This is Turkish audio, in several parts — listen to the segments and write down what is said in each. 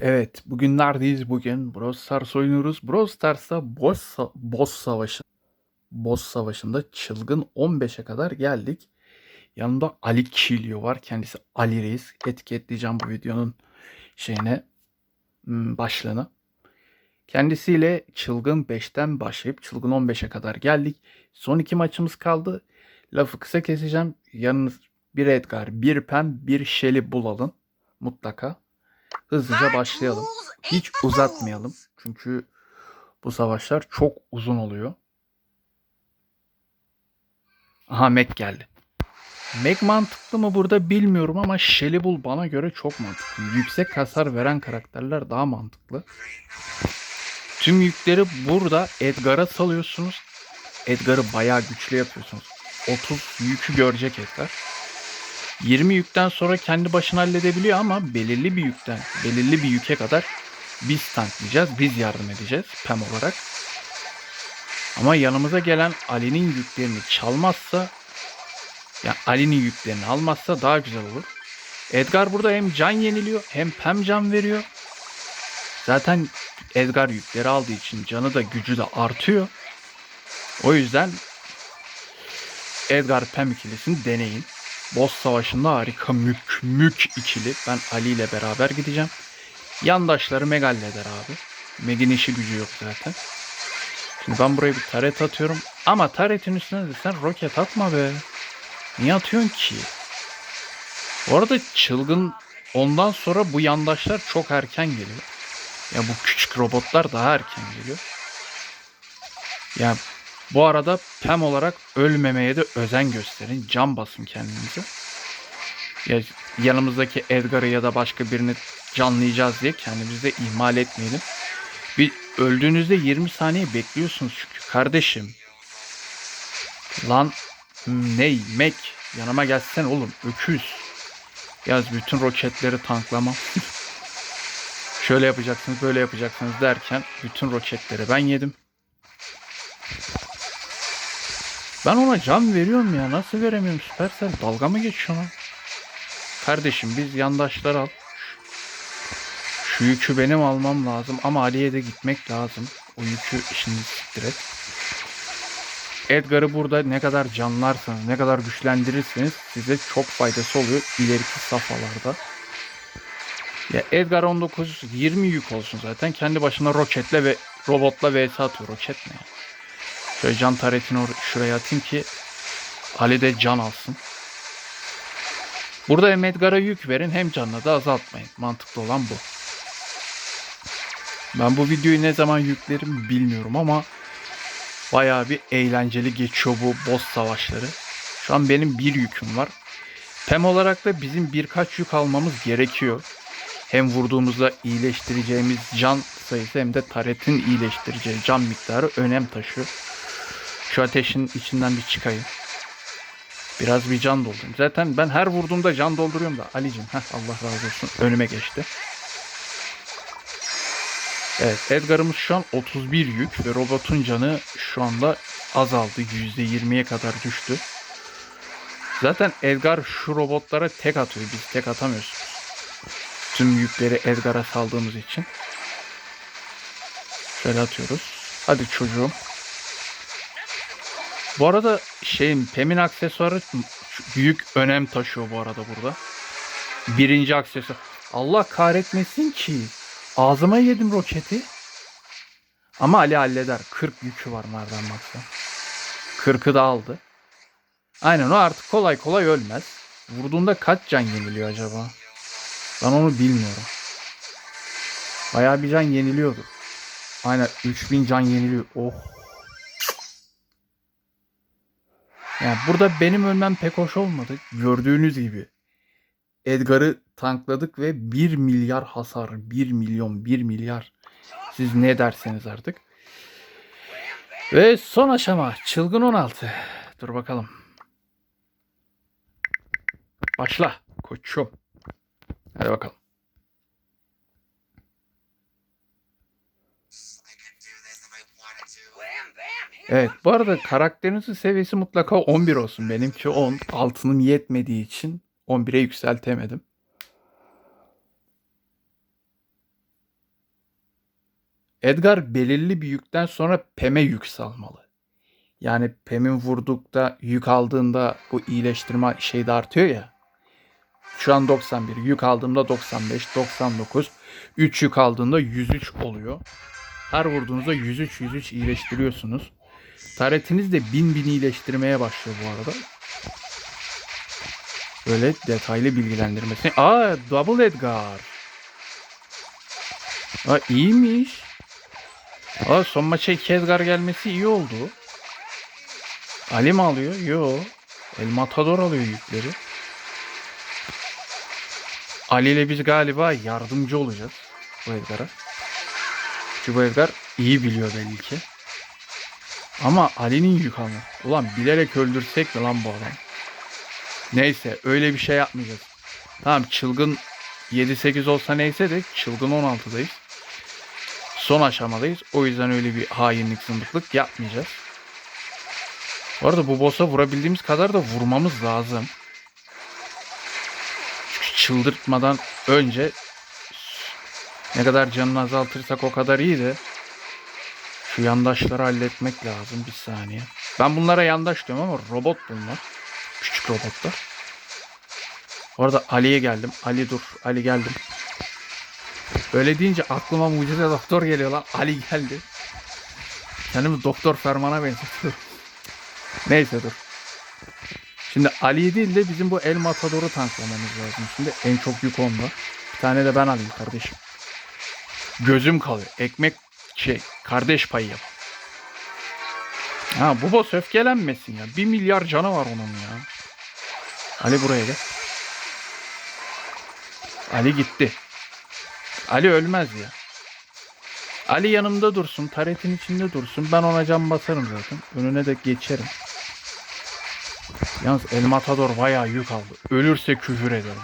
Evet, bugün neredeyiz bugün? Brawl Stars oynuyoruz. Brawl Stars'ta boss, sa- boss savaşı. Boss savaşında çılgın 15'e kadar geldik. Yanımda Ali Kilio var. Kendisi Ali Reis. Etiketleyeceğim bu videonun şeyine hmm, başlığına. Kendisiyle çılgın 5'ten başlayıp çılgın 15'e kadar geldik. Son iki maçımız kaldı. Lafı kısa keseceğim. Yanınız bir Edgar, bir Pem, bir Shelly bulalım. Mutlaka. Hızlıca başlayalım. Hiç uzatmayalım. Çünkü bu savaşlar çok uzun oluyor. Aha Mac geldi. Mac mantıklı mı burada bilmiyorum ama Shelly Bull bana göre çok mantıklı. Yüksek hasar veren karakterler daha mantıklı. Tüm yükleri burada Edgar'a salıyorsunuz. Edgar'ı bayağı güçlü yapıyorsunuz. 30 yükü görecek Edgar. 20 yükten sonra kendi başına halledebiliyor ama belirli bir yükten, belirli bir yüke kadar biz tanklayacağız, biz yardım edeceğiz PEM olarak. Ama yanımıza gelen Ali'nin yüklerini çalmazsa, ya Ali'nin yüklerini almazsa daha güzel olur. Edgar burada hem can yeniliyor hem PEM can veriyor. Zaten Edgar yükleri aldığı için canı da gücü de artıyor. O yüzden Edgar PEM ikilisini deneyin. Boss savaşında harika mük mük ikili. Ben Ali ile beraber gideceğim. Yandaşları Meg halleder abi. Meg'in işi gücü yok zaten. Şimdi ben buraya bir taret atıyorum. Ama taretin üstüne de sen roket atma be. Niye atıyorsun ki? Bu arada çılgın ondan sonra bu yandaşlar çok erken geliyor. Ya bu küçük robotlar daha erken geliyor. Ya bu arada PEM olarak ölmemeye de özen gösterin. Can basın kendinize. Ya yanımızdaki Edgar'ı ya da başka birini canlayacağız diye kendimizi ihmal etmeyelim. Bir öldüğünüzde 20 saniye bekliyorsunuz çünkü kardeşim. Lan ney Mac yanıma gelsen oğlum öküz. Yaz bütün roketleri tanklamam. Şöyle yapacaksınız böyle yapacaksınız derken bütün roketleri ben yedim. Ben ona can veriyorum ya. Nasıl veremiyorum Supercell? Dalga mı geçiyor lan? Kardeşim biz yandaşlar al. Şu yükü benim almam lazım ama Ali'ye de gitmek lazım. O yükü şimdi siktir et. Edgar'ı burada ne kadar canlarsanız, ne kadar güçlendirirseniz size çok faydası oluyor ileriki safhalarda. Ya Edgar 19 20 yük olsun zaten. Kendi başına roketle ve robotla vs atıyor. Roket ne? Şöyle can taretini şuraya atayım ki Ali de can alsın. Burada hem Edgar'a yük verin hem canını da azaltmayın. Mantıklı olan bu. Ben bu videoyu ne zaman yüklerim bilmiyorum ama bayağı bir eğlenceli geçiyor bu boss savaşları. Şu an benim bir yüküm var. Pem olarak da bizim birkaç yük almamız gerekiyor. Hem vurduğumuzda iyileştireceğimiz can sayısı hem de taretin iyileştireceği can miktarı önem taşıyor. Şu ateşin içinden bir çıkayım. Biraz bir can doldurayım. Zaten ben her vurduğumda can dolduruyorum da. Ali'cim heh, Allah razı olsun önüme geçti. Evet Edgar'ımız şu an 31 yük ve robotun canı şu anda azaldı. %20'ye kadar düştü. Zaten Edgar şu robotlara tek atıyor. Biz tek atamıyoruz. Tüm yükleri Edgar'a saldığımız için. Şöyle atıyoruz. Hadi çocuğum. Bu arada şeyin Pem'in aksesuarı büyük önem taşıyor bu arada burada. Birinci aksesuar. Allah kahretmesin ki. Ağzıma yedim roketi. Ama Ali halleder. 40 yükü var nereden baksan. 40'ı da aldı. Aynen o artık kolay kolay ölmez. Vurduğunda kaç can yeniliyor acaba? Ben onu bilmiyorum. Bayağı bir can yeniliyordu. Aynen 3000 can yeniliyor. Oh. Yani burada benim ölmem pek hoş olmadı. Gördüğünüz gibi. Edgar'ı tankladık ve 1 milyar hasar. 1 milyon, 1 milyar. Siz ne derseniz artık. Ve son aşama. Çılgın 16. Dur bakalım. Başla koçum. Hadi bakalım. Evet bu arada karakterinizin seviyesi mutlaka 11 olsun. Benimki 10. Altınım yetmediği için 11'e yükseltemedim. Edgar belirli bir yükten sonra Pem'e yük salmalı. Yani Pem'in vurdukta yük aldığında bu iyileştirme şey de artıyor ya. Şu an 91. Yük aldığımda 95, 99. 3 yük aldığında 103 oluyor. Her vurduğunuzda 103 103 iyileştiriyorsunuz. Taretiniz de 1000 bin iyileştirmeye başlıyor bu arada. Böyle detaylı bilgilendirmesi. Aa Double Edgar. Aa iyiymiş. Aa son maça iki Edgar gelmesi iyi oldu. Ali mi alıyor? Yo. El Matador alıyor yükleri. Ali ile biz galiba yardımcı olacağız bu Edgar'a. Çünkü bu Edgar iyi biliyor belli ki. Ama Ali'nin alma. Ulan bilerek öldürsek mi lan bu adam? Neyse öyle bir şey yapmayacağız. Tamam çılgın 7-8 olsa neyse de çılgın 16'dayız. Son aşamadayız. O yüzden öyle bir hainlik zındıklık yapmayacağız. Bu arada bu boss'a vurabildiğimiz kadar da vurmamız lazım. Çünkü çıldırtmadan önce ne kadar canını azaltırsak o kadar iyi de şu yandaşları halletmek lazım bir saniye. Ben bunlara yandaş diyorum ama robot bunlar. Küçük robotlar. Bu arada Ali'ye geldim. Ali dur. Ali geldim. Öyle deyince aklıma mucize doktor geliyor lan. Ali geldi. Kendimi doktor Ferman'a benzetiyorum. Neyse dur. Şimdi Ali değil de bizim bu El Matador'u tanklamamız lazım. Şimdi en çok yük onda. Bir tane de ben alayım kardeşim. Gözüm kalıyor. Ekmek şey kardeş payı yap. Ha bu boss öfkelenmesin ya. Bir milyar canı var onun ya. Ali buraya gel. Ali gitti. Ali ölmez ya. Ali yanımda dursun. Taretin içinde dursun. Ben ona can basarım zaten. Önüne de geçerim. Yalnız El Matador bayağı yük aldı. Ölürse küfür ederim.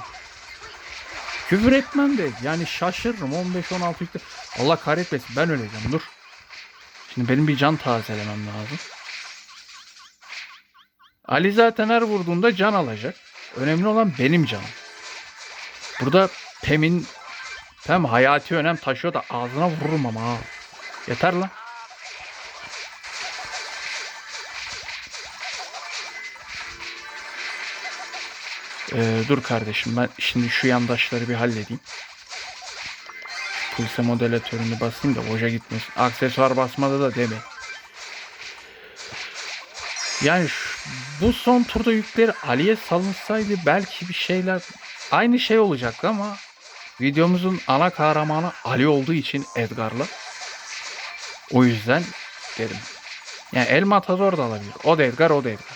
Küfür etmem de yani şaşırırım 15-16 yükte. Allah kahretmesin ben öleceğim dur. Şimdi benim bir can tazelemem lazım. Ali zaten her vurduğunda can alacak. Önemli olan benim canım. Burada Pem'in Pem hayati önem taşıyor da ağzına vururum ama. Yeter lan. Ee, dur kardeşim ben şimdi şu yandaşları bir halledeyim. Pulse modelatörünü basayım da hoca gitmesin. Aksesuar basmada da deme. Yani şu- bu son turda yükleri Ali'ye salınsaydı belki bir şeyler aynı şey olacaktı ama videomuzun ana kahramanı Ali olduğu için Edgar'la o yüzden dedim. Yani El Matador da alabilir. O da Edgar, o da Edgar.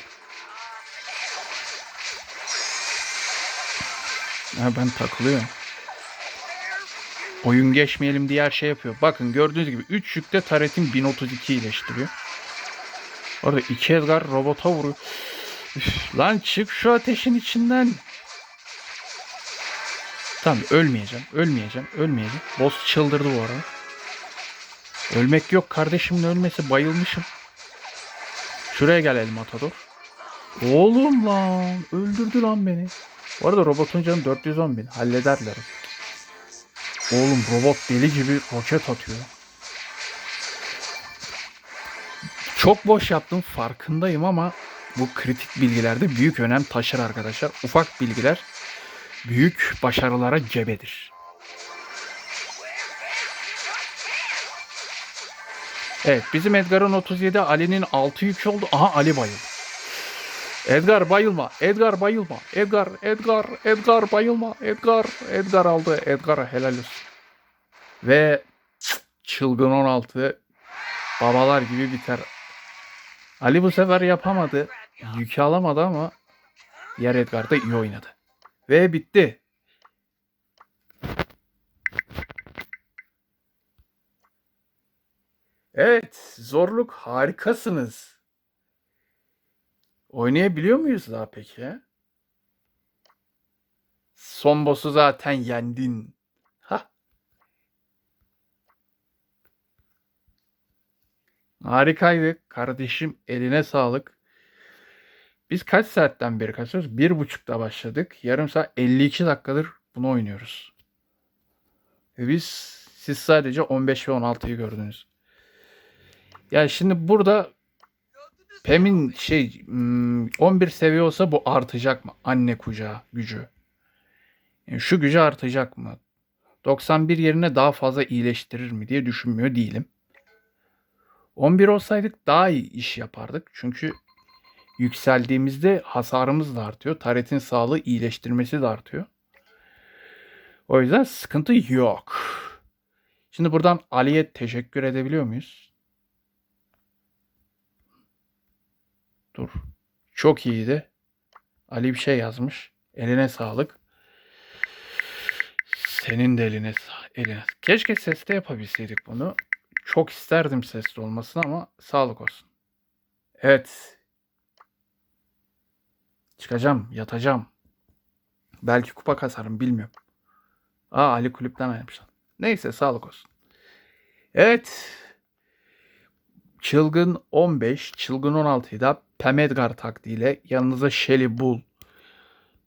Ha, ben takılıyorum. Oyun geçmeyelim diye her şey yapıyor. Bakın gördüğünüz gibi 3 yükte taretin 1032 iyileştiriyor. Orada 2 Edgar robota vuruyor. Üf, lan çık şu ateşin içinden. Tamam ölmeyeceğim. Ölmeyeceğim. Ölmeyeceğim. Boss çıldırdı bu arada. Ölmek yok. Kardeşimin ölmesi bayılmışım. Şuraya gel El Matador. Oğlum lan. Öldürdü lan beni. Bu arada robotun canı 410 bin. Hallederler. Oğlum robot deli gibi roket atıyor. Çok boş yaptım farkındayım ama bu kritik bilgilerde büyük önem taşır arkadaşlar. Ufak bilgiler büyük başarılara gebedir. Evet bizim Edgar'ın 37 Ali'nin 6 yük oldu. Aha Ali bayıldı. Edgar bayılma. Edgar bayılma. Edgar, Edgar, Edgar bayılma. Edgar, Edgar aldı. Edgar'a helal olsun. Ve çılgın 16 babalar gibi biter. Ali bu sefer yapamadı. Yükü alamadı ama diğer Edgar da iyi oynadı. Ve bitti. Evet, zorluk harikasınız. Oynayabiliyor muyuz daha peki? Son boss'u zaten yendin. Ha. Harikaydı. Kardeşim eline sağlık. Biz kaç saatten beri kasıyoruz? Bir buçukta başladık. Yarım saat 52 dakikadır bunu oynuyoruz. Ve biz Siz sadece 15 ve 16'yı gördünüz. Ya şimdi burada Pem'in şey hmm, 11 seviye olsa bu artacak mı? Anne kucağı gücü. Yani şu gücü artacak mı? 91 yerine daha fazla iyileştirir mi diye düşünmüyor değilim. 11 olsaydık daha iyi iş yapardık. Çünkü yükseldiğimizde hasarımız da artıyor. Taretin sağlığı iyileştirmesi de artıyor. O yüzden sıkıntı yok. Şimdi buradan Ali'ye teşekkür edebiliyor muyuz? Dur. Çok iyiydi. Ali bir şey yazmış. Eline sağlık. Senin de eline eline. Keşke seste yapabilseydik bunu. Çok isterdim sesli olmasını ama sağlık olsun. Evet. Çıkacağım, yatacağım. Belki kupa kasarım bilmiyorum. Aa Ali kulüpten ayrılmışlar. Neyse sağlık olsun. Evet. Çılgın 15, Çılgın 16'yı da Pem Edgar taktiğiyle yanınıza Shelly Bull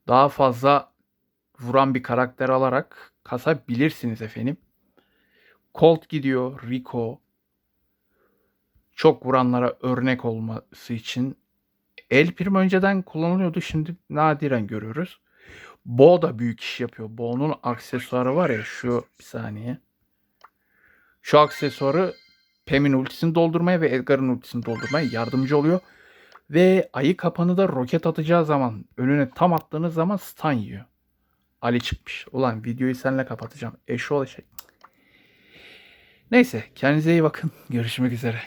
daha fazla vuran bir karakter alarak kasabilirsiniz efendim. Colt gidiyor, Rico. Çok vuranlara örnek olması için El Primo önceden kullanılıyordu. Şimdi nadiren görüyoruz. Bo da büyük iş yapıyor. Bo'nun aksesuarı var ya şu bir saniye. Şu aksesuarı Pem'in ultisini doldurmaya ve Edgar'ın ultisini doldurmaya yardımcı oluyor. Ve ayı kapanı da roket atacağı zaman önüne tam attığınız zaman stun yiyor. Ali çıkmış. Ulan videoyu seninle kapatacağım. Eşi şey. Neyse kendinize iyi bakın. Görüşmek üzere.